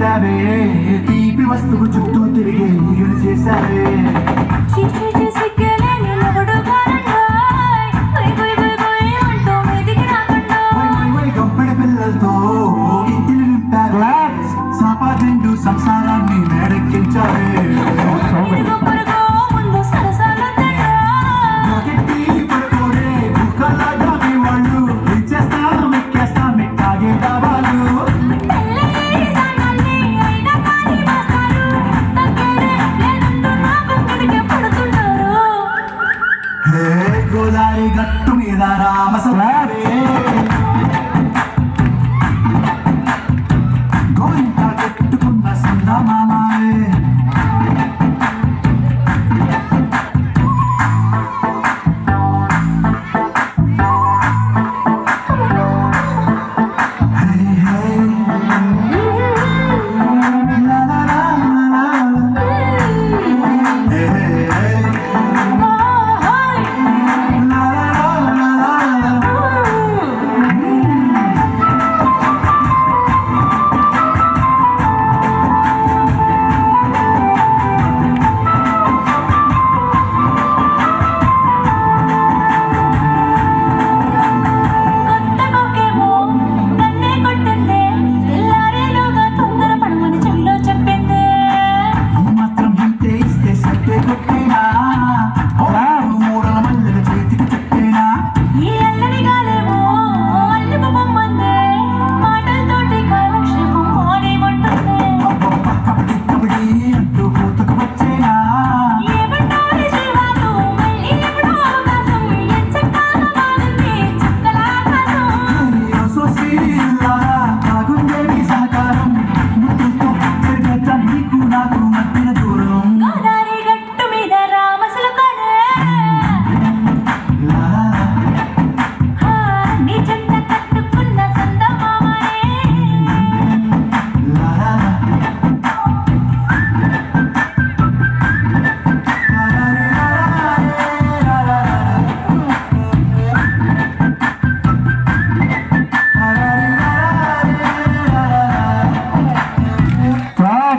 పెట్టావే తీపి వస్తువు చుట్టూ గోదారి గట్టు మీద రామసరే